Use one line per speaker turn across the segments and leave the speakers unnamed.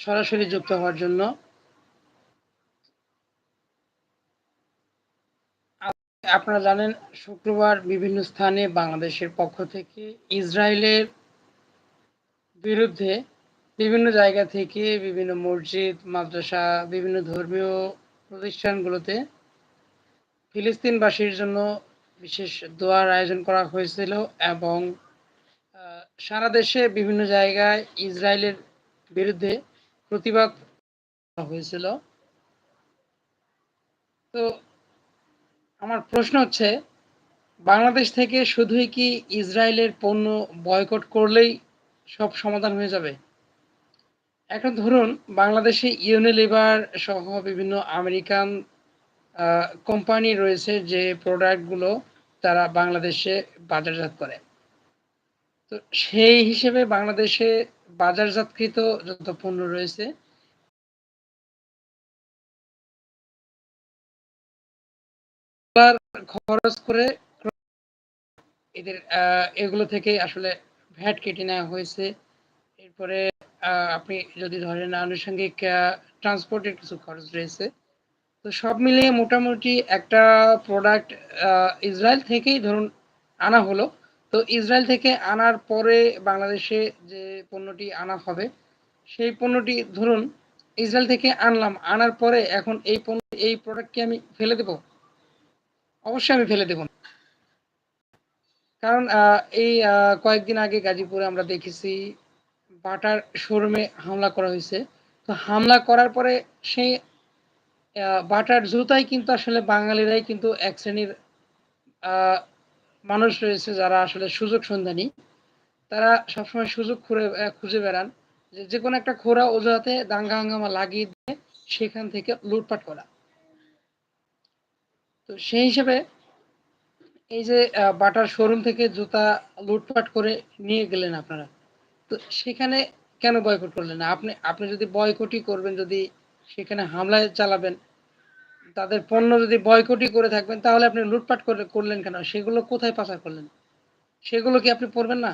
সরাসরি যুক্ত হওয়ার জন্য। আপনারা জানেন, শুক্রবার বিভিন্ন স্থানে বাংলাদেশের পক্ষ থেকে ইসরায়েলের বিরুদ্ধে বিভিন্ন জায়গা থেকে বিভিন্ন মসজিদ, মাদ্রাসা, বিভিন্ন ধর্মীয় প্রতিষ্ঠানগুলোতে ফিলিস্তিনবাসীর জন্য বিশেষ দোয়ার আয়োজন করা হয়েছিল এবং সারা দেশে বিভিন্ন জায়গায় ইসরায়েলের বিরুদ্ধে প্রতিবাদ হয়েছিল। তো আমার প্রশ্ন হচ্ছে, বাংলাদেশ থেকে শুধুই কি ইসরায়েলের পণ্য বয়কট করলেই সব সমাধান হয়ে যাবে? এখন ধরুন, বাংলাদেশে ইউনিলিভার সহ বিভিন্ন আমেরিকান কোম্পানি রয়েছে যে প্রোডাক্টগুলো তারা বাংলাদেশে বাজারজাত করে। তো সেই হিসেবে বাংলাদেশে বাজারজাতকৃত যত পণ্য রয়েছে খরচ করে এদের এগুলো থেকে আসলে ভ্যাট কেটে নেওয়া হয়েছে। এরপরে আপনি যদি ধরেন আনুষঙ্গিক ট্রান্সপোর্টের কিছু খরচ রয়েছে, তো সব মিলিয়ে মোটামুটি একটা প্রোডাক্ট ইসরায়েল থেকেই ধরুন আনা হলো। তো ইসরায়েল থেকে আনার পরে বাংলাদেশে যে পণ্যটি আনা হবে, সেই পণ্যটি ধরুন ইসরায়েল থেকে আনলাম, আনার পরে এখন এই পণ্য, এই প্রোডাক্টটি আমি ফেলে দেব? অবশ্যই আমি ফেলে দেব কারণ এই কয়েকদিন আগে গাজীপুরে আমরা দেখেছি বাটার শোরুমে হামলা করা হয়েছে। তো হামলা করার পরে সেই বাটার জুতাই কিন্তু আসলে বাঙালিরাই কিন্তু এক শ্রেণির মানুষ রয়েছে যারা আসলে সুযোগ সন্ধানী। তারা সবসময় সুযোগ খুঁড়ে খুঁজে বেড়ান যে যে কোনো একটা খোরা অজুহাতে দাঙ্গা হাঙ্গামা লাগিয়ে দিয়ে সেখান থেকে লুটপাট করা। তো সেই হিসেবে এই যে বাটার শোরুম থেকে জুতা লুটপাট করে নিয়ে গেলেন আপনারা, তো সেখানে কেন বয়কট করলেন আপনি আপনি যদি বয়কটই করবেন, যদি সেখানে হামলায় চালাবেন তাদের পণ্য যদি বয়কটই করে থাকবেন, তাহলে আপনি লুটপাট করে করলেন কেন? সেগুলো কোথায় পাচার করলেন? সেগুলো কি আপনি পড়বেন না?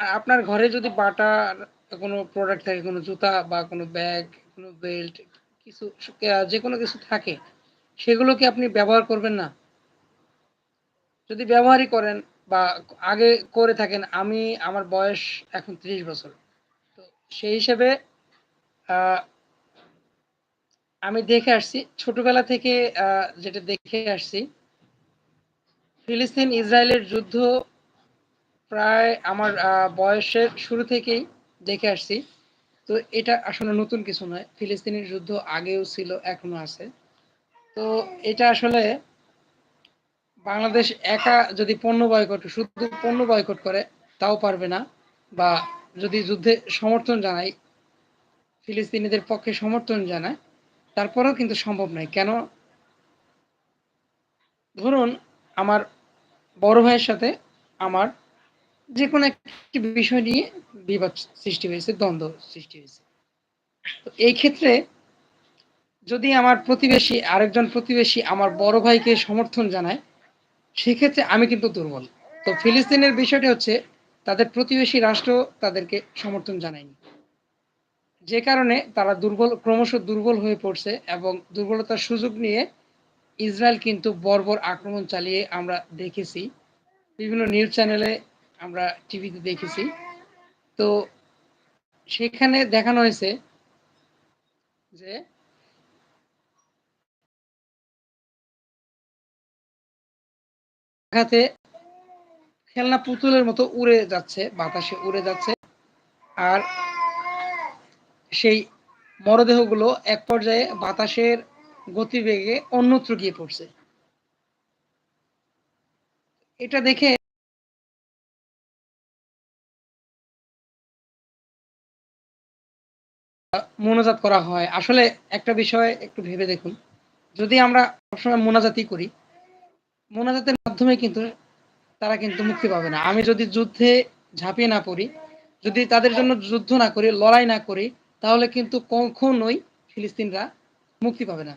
আপনার ঘরে যদি বাটার কোনো প্রোডাক্ট থাকে, কোনো জুতা বা কোনো ব্যাগ কোনো বেল্ট কিছু যে কোনো কিছু থাকে, সেগুলো কি আপনি ব্যবহার করবেন না? যদি ব্যবহারই করেন বা আগে করে থাকেন, আমি, আমার বয়স এখন ত্রিশ বছর। তো সেই হিসেবে আমি দেখে আসছি। ছোটবেলা থেকে যেটা দেখে আসছি, ফিলিস্তিন ইসরায়েলের যুদ্ধ প্রায় আমার বয়সের শুরু থেকেই দেখে আসছি। তো এটা আসলে নতুন কিছু নয়। ফিলিস্তিনের যুদ্ধ আগেও ছিল, এখনও আছে। তো এটা আসলে বাংলাদেশ একা যদি পণ্য বয়কট, শুধু পণ্য বয়কট করে, তাও পারবে না। বা যদি যুদ্ধে সমর্থন জানায়, ফিলিস্তিনিদের পক্ষে সমর্থন জানায় তারপরেও কিন্তু সম্ভব নয়। কেন? ধরুন, আমার বড় ভাইয়ের সাথে আমার যে কোনো একটি বিষয় নিয়ে বিবাদ সৃষ্টি হয়েছে, দ্বন্দ্ব সৃষ্টি হয়েছে। তো এই ক্ষেত্রে যদি আমার প্রতিবেশী, আরেকজন প্রতিবেশী আমার বড় ভাইকে সমর্থন জানায়, সেক্ষেত্রে আমি কিন্তু দুর্বল। তো ফিলিস্তিনের বিষয়টি হচ্ছে, তাদের প্রতিবেশী রাষ্ট্র তাদেরকে সমর্থন জানায়নি। যে কারণে তারা দুর্বল, ক্রমশ দুর্বল হয়ে পড়ছে এবং দুর্বলতার সুযোগ নিয়ে ইসরায়েল কিন্তু বর্বর আক্রমণ চালিয়ে আমরা দেখেছি। বিভিন্ন নিউজ চ্যানেলে আমরা টিভিতে দেখেছি। তো সেখানে দেখানো হয়েছে যে আঘাতে খেলনা পুতুলের মতো উড়ে যাচ্ছে, বাতাসে উড়ে যাচ্ছে। আর সেই মরদেহগুলো এক পর্যায়ে বাতাসের গতিবেগে অন্যত্র গিয়ে পড়ছে। এটা দেখে মোনাজাত করা হয়। আসলে একটা বিষয় একটু ভেবে দেখুন। যদি আমরা সবসময় মোনাজাতই করি, মোনাজাতের মাধ্যমে কিন্তু তারা কিন্তু মুক্তি পাবে না। আমি যদি যুদ্ধে ঝাঁপিয়ে না পড়ি, যদি তাদের জন্য যুদ্ধ না করি, লড়াই না করি তাহলে কিন্তু কখনোই ফিলিস্তিনরা মুক্তি পাবে না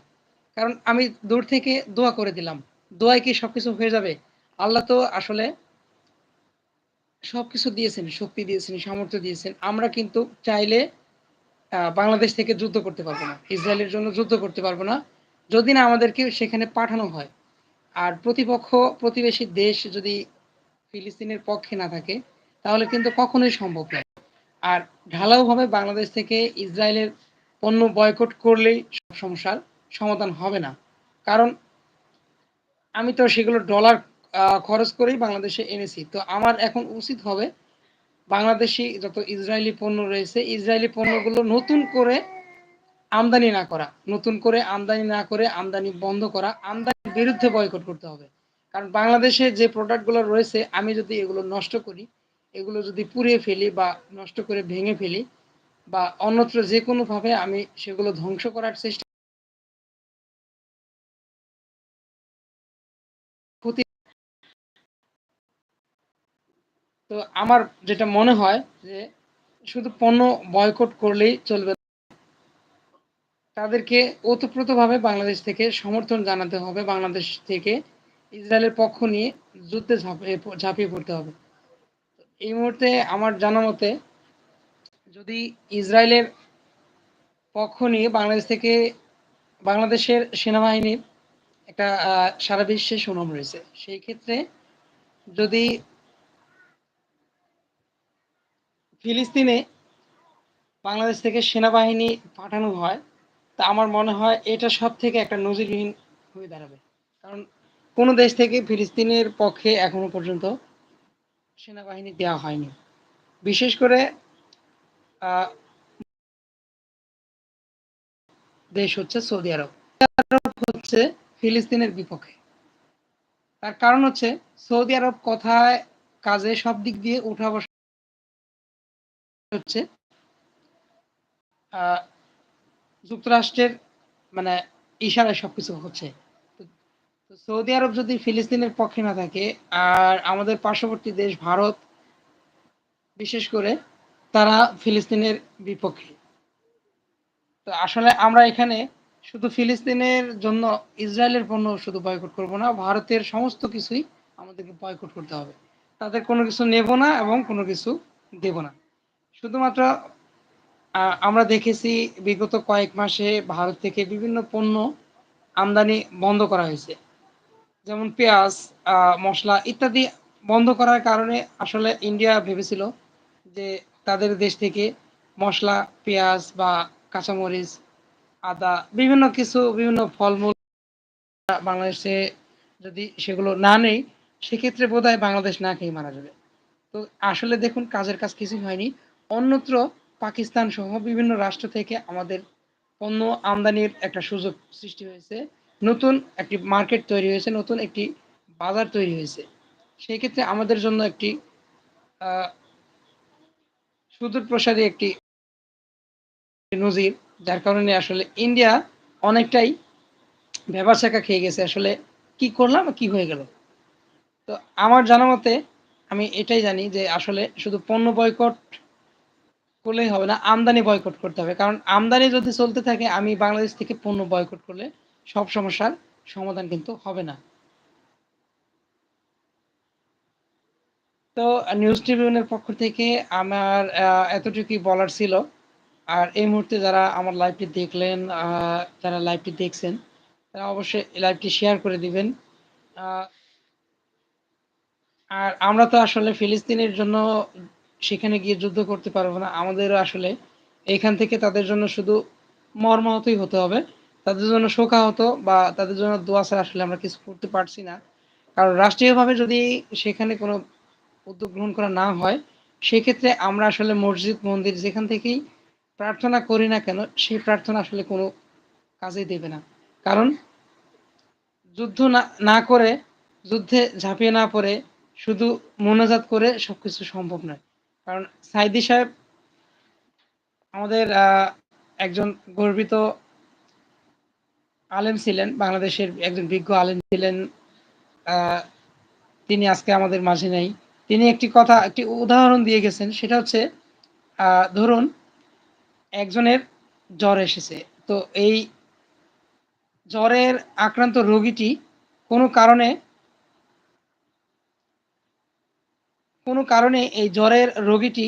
কারণ আমি দূর থেকে দোয়া করে দিলাম দোয়ায় কি সবকিছু হয়ে যাবে আল্লাহ তো আসলে সবকিছু দিয়েছেন, শক্তি দিয়েছেন, সামর্থ্য দিয়েছেন। আমরা কিন্তু চাইলে বাংলাদেশ থেকে যুদ্ধ করতে পারব না। ইসরায়েলের জন্য যুদ্ধ করতে পারব না। যদি না আমাদেরকে সেখানে পাঠানো হয়। আর প্রতিপক্ষ প্রতিবেশী দেশ যদি ফিলিস্তিনের পক্ষে না থাকে, তাহলে কিন্তু কখনোই সম্ভব নয়। আর ঢালাওভাবে বাংলাদেশ থেকে ইসরায়েলের পণ্য বয়কট করলেই সব সমস্যার সমাধান হবে না। কারণ আমি তো সেগুলো ডলার খরচ করেই বাংলাদেশে এনেছি। তো আমার এখন উচিত হবে বাংলাদেশী যত ইসরায়েলি পণ্য রয়েছে, ইসরায়েলি পণ্যগুলো নতুন করে আমদানি না করা। নতুন করে আমদানি না করে আমদানি বন্ধ করা। আমদানির বিরুদ্ধে বয়কট করতে হবে। কারণ বাংলাদেশে যে প্রোডাক্টগুলো রয়েছে আমি যদি এগুলো নষ্ট করি, এগুলো যদি পুড়িয়ে ফেলি বা নষ্ট করে ভেঙে ফেলি বা অন্যত্র যেকোনোভাবে আমি সেগুলো ধ্বংস করার চেষ্টা তো আমার যেটা মনে হয় যে শুধু পণ্য বয়কট করলেই চলবে তাদেরকে ওতপ্রোতভাবে বাংলাদেশ থেকে সমর্থন জানাতে হবে। বাংলাদেশ থেকে ইসরায়েলের পক্ষ নিয়ে যুদ্ধে ঝাঁপিয়ে পড়তে হবে। এই মুহূর্তে আমার জানা মতে যদি ইসরায়েলের পক্ষ নিয়ে বাংলাদেশ থেকে বাংলাদেশের সেনাবাহিনীর একটা সারা বিশ্বে সুনাম রয়েছে। সেই ক্ষেত্রে যদি ফিলিস্তিনে বাংলাদেশ থেকে সেনাবাহিনী পাঠানো হয়, তা আমার মনে হয় এটা সব থেকে একটা নজিরবিহীন হয়ে দাঁড়াবে। কারণ কোনো দেশ থেকে ফিলিস্তিনের পক্ষে এখনও পর্যন্ত সেনাবাহিনী দেওয়া হয়নি। বিশেষ করে দেশ হচ্ছে সৌদি আরব। হচ্ছে ফিলিস্তিনের বিপক্ষে। তার কারণ হচ্ছে, সৌদি আরব কথায় কাজে সব দিক দিয়ে উঠা বসা হচ্ছে যুক্তরাষ্ট্রের মানে ইশারায় সবকিছু হচ্ছে। সৌদি আরব যদি ফিলিস্তিনের পক্ষে না থাকে আর আমাদের পার্শ্ববর্তী দেশ ভারত বিশেষ করে তারা ফিলিস্তিনের বিপক্ষে। তো আসলে আমরা এখানে শুধু ফিলিস্তিনের জন্য ইসরায়েলের পণ্য শুধু বয়কট করব না, ভারতের সমস্ত কিছুই আমাদেরকে বয়কট করতে হবে। তাদের কোনো কিছু নেব না এবং কোনো কিছু দেব না। শুধুমাত্র আমরা দেখেছি বিগত কয়েক মাসে ভারত থেকে বিভিন্ন পণ্য আমদানি বন্ধ করা হয়েছে। যেমন পেঁয়াজ, আ মসলা ইত্যাদি বন্ধ করার কারণে আসলে ইন্ডিয়া ভেবেছিল যে তাদের দেশ থেকে মসলা, পেঁয়াজ বা কাঁচামরিচ, আদা বিভিন্ন কিছু বিভিন্ন ফলমূল বাংলাদেশে যদি সেগুলো না নেই, সেক্ষেত্রে বোধহয় বাংলাদেশ না খেয়ে মারা যাবে। তো আসলে দেখুন কাজের কাজ কিছুই হয়নি। অন্যত্র পাকিস্তান সহ বিভিন্ন রাষ্ট্র থেকে আমাদের পণ্য আমদানির একটা সুযোগ সৃষ্টি হয়েছে। নতুন একটি মার্কেট তৈরি হয়েছে, নতুন একটি বাজার তৈরি হয়েছে। সেই ক্ষেত্রে আমাদের জন্য একটি সুদূর প্রসারী একটি নজির যার কারণে আসলে ইন্ডিয়া অনেকটাই ভ্যাবাচ্যাকা খেয়ে গেছে আসলে কি করলাম কি হয়ে গেল। তো আমার জানা মতে আমি এটাই জানি যে আসলে শুধু পণ্য বয়কট করলেই হবে না, আমদানি বয়কট করতে হবে। কারণ আমদানি যদি চলতে থাকে আমি বাংলাদেশ থেকে পণ্য বয়কট করলে সব সমস্যার সমাধান কিন্তু হবে না। তো নিউজ ট্রিবিউনের পক্ষ থেকে আমার এতটুকুই বলার ছিল। আর এই মুহূর্তে যারা আমার লাইভটি দেখলেন, যারা লাইভটি দেখছেন, তারা অবশ্যই লাইভটি শেয়ার করে দিবেন। আর আমরা তো আসলে ফিলিস্তিনের জন্য সেখানে গিয়ে যুদ্ধ করতে পারব না। আমাদেরও আসলে এখান থেকে তাদের জন্য শুধু মর্মাহতই হতে হবে। তাদের জন্য শোকাহত বা তাদের জন্য দোয়া ছাড়া আসলে আমরা কিছু করতে পারছি না। কারণ রাষ্ট্রীয়ভাবে যদি সেখানে কোনো উদ্যোগ গ্রহণ করা না হয়, সেক্ষেত্রে আমরা আসলে মসজিদ, মন্দির যেখান থেকেই প্রার্থনা করি না কেন, সেই প্রার্থনা আসলে কোনো কাজেই দেবে না। কারণ যুদ্ধ না না করে, যুদ্ধে ঝাঁপিয়ে না পড়ে, শুধু মনোজাত করে সবকিছু সম্ভব নয়। কারণ সাইদি সাহেব আমাদের একজন গর্বিত আলেম ছিলেন। বাংলাদেশের একজন বিজ্ঞ আলেম ছিলেন। তিনি আজকে আমাদের মাঝে নেই। তিনি একটি কথা একটি উদাহরণ দিয়ে গেছেন সেটা হচ্ছে ধরুন একজনের জ্বর এসেছে। তো এই জ্বরের আক্রান্ত রোগীটি কোনো কারণে কোনো কারণে এই জ্বরের রোগীটি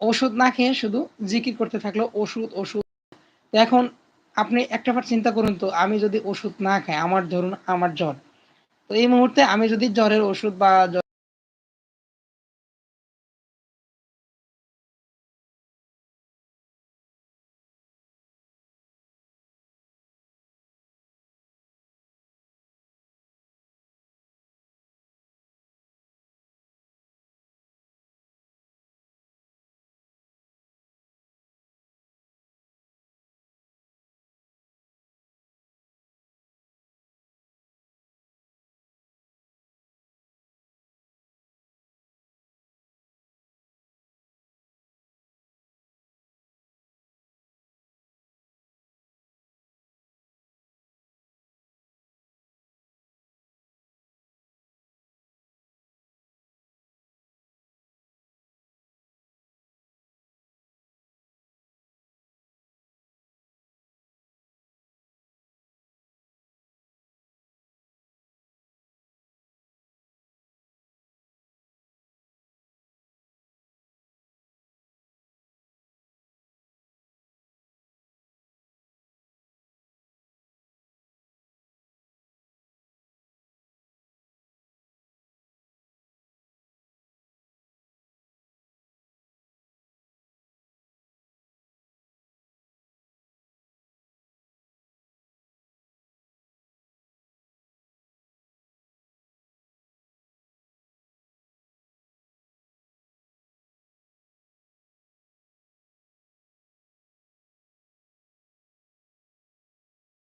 ওষুধ না খেয়ে শুধু জিকির করতে থাকল ওষুধ, ওষুধ। এখন আপনি একটা বার চিন্তা করুন তো আমি যদি ওষুধ না খাই, আমার ধরুন আমার জ্বর। তো এই মুহূর্তে আমি যদি জ্বরের ওষুধ বা